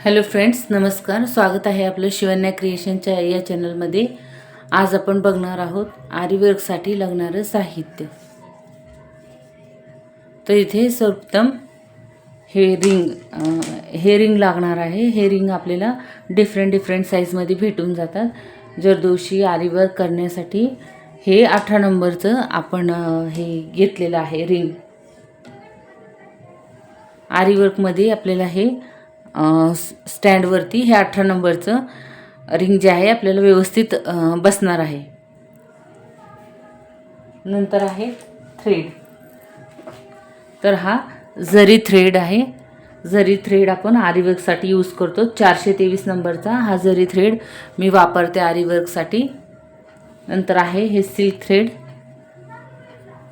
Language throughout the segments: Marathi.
हॅलो फ्रेंड्स नमस्कार. स्वागत आहे आपलं शिवन्या क्रिएशनच्या या चॅनलमध्ये. आज आपण बघणार आहोत आरीवर्कसाठी लागणारं साहित्य. तर इथे सर्वप्रथम हे रिंग हे रिंग लागणार आहे. हे रिंग आपल्याला डिफरंट डिफरंट साईजमध्ये भेटून जातात. जरदोशी आरीवर्क करण्यासाठी हे अठरा नंबरचं आपण हे घेतलेलं आहे रिंग. आरीवर्कमध्ये आपल्याला हे स्टँडवरती हे अठरा नंबरचं रिंग जे आहे आपल्याला व्यवस्थित बसणार आहे. नंतर आहे थ्रेड तर हा जरी थ्रेड आहे. जरी थ्रेड आपण आरीवर्कसाठी यूज करतो चारशे तेवीस नंबरचा हा जरी थ्रेड मी वापरते आरीवर्कसाठी नंतर आहे हे सिल्क थ्रेड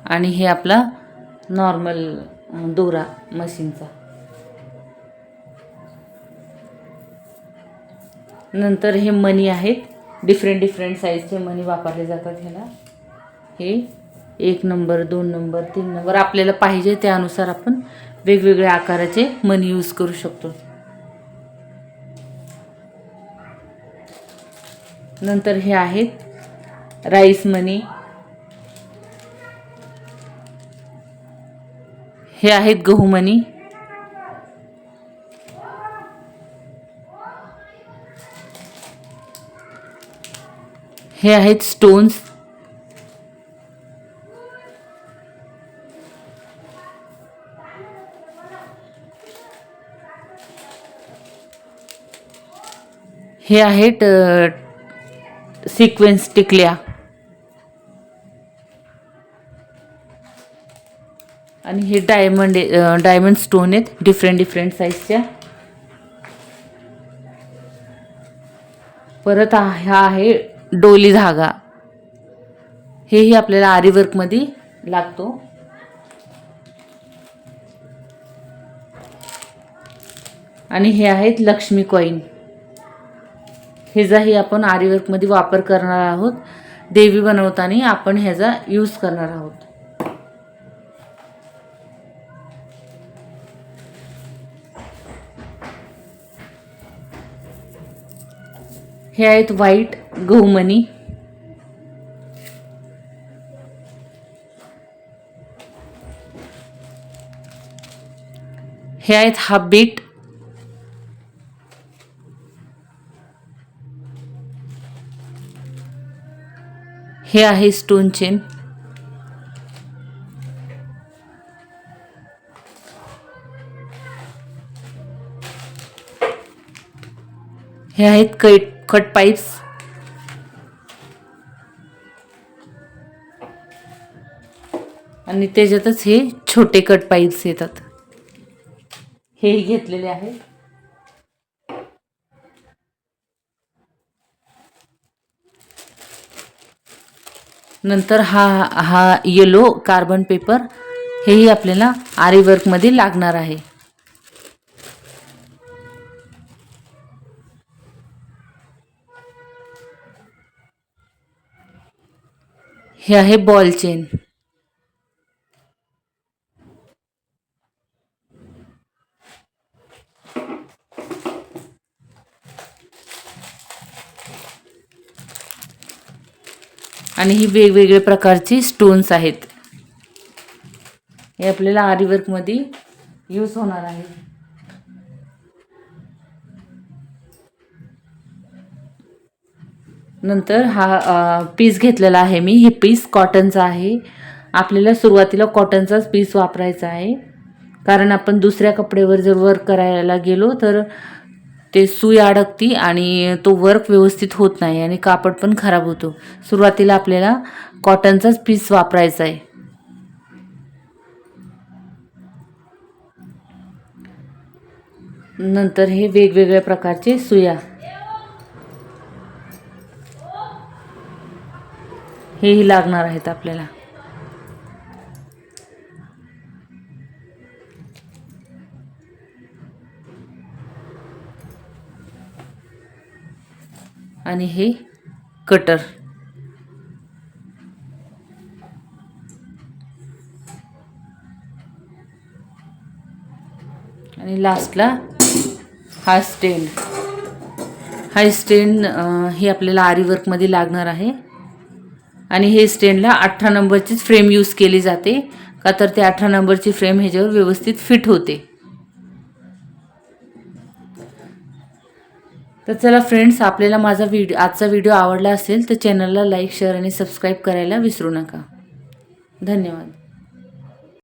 आणि हे आपला नॉर्मल दोरा मशीनचा नंतर हे मनी आहेत. डिफरंट डिफरंट साईजचे मनी वापरले जातात ह्याला. हे एक नंबर दोन नंबर तीन नंबर आपल्याला पाहिजे त्यानुसार आपण वेगवेगळ्या आकाराचे मनी यूज करू शकतो. नंतर हे आहेत राईस मनी हे आहेत गहू मनी हे आहेत स्टोन्स हे आहेत सिक्वेन्स टिकल्या. आणि हे डायमंड डायमंड स्टोन आहेत डिफरंट डिफरंट साईजच्या परत हा हा आहे डोली धागा. हेही आपल्याला आरीवर्कमध्ये लागतो. आणि हे आहेत लक्ष्मी कॉईन ह्याचाही आपण आरीवर्कमध्ये वापर करणार आहोत. देवी बनवताना आपण ह्याचा यूज करणार आहोत. हे आहेत व्हाईट गहुमणी हे आहेत हाफ बीट हे आहे स्टोन चेन हे आहेत कैट कट पाईप्स. आणि त्याच्यातच हे छोटे कट पाईप्स येतात. हेही घेतलेले आहे. नंतर हा हा येलो कार्बन पेपर हेही आपल्याला आरी वर्कमध्ये लागणार आहे. हे आहे बॉल चेन. आणि ही वेगवेगळ्या प्रकारची स्टोन्स आहेत. हे आपल्याला आरीवर्कमध्ये यूज होणार आहे. नंतर हा पीस घेतलेला आहे मी. हे पीस कॉटनचा आहे. आपल्याला सुरुवातीला कॉटनचाच पीस वापरायचा आहे. कारण आपण दुसऱ्या कपड्यावर जर वर्क करायला गेलो तर ते सुई अडकती आणि तो वर्क व्यवस्थित होत नाही आणि कापड पण खराब होतो. सुरुवातीला आपल्याला कॉटनचाच पीस वापरायचा आहे. नंतर हे वेगवेगळ्या प्रकारचे सुया. हेही लागणार आहेत आपल्याला. आणि हे कटर. आणि लास्टला हा स्टेंड हा स्टेंड हे आपल्याला आरी वर्कमध्ये लागणार आहे. आणि हे स्टेनला अठरा नंबरचीच फ्रेम यूज केली जाते का तर ते अठरा नंबरची फ्रेम ह्याच्यावर व्यवस्थित फिट होते. तर चला फ्रेंड्स आपल्याला माझा व्हिडिओ आजचा व्हिडिओ आवडला असेल तर चॅनलला लाईक शेअर आणि सबस्क्राईब करायला विसरू नका. धन्यवाद.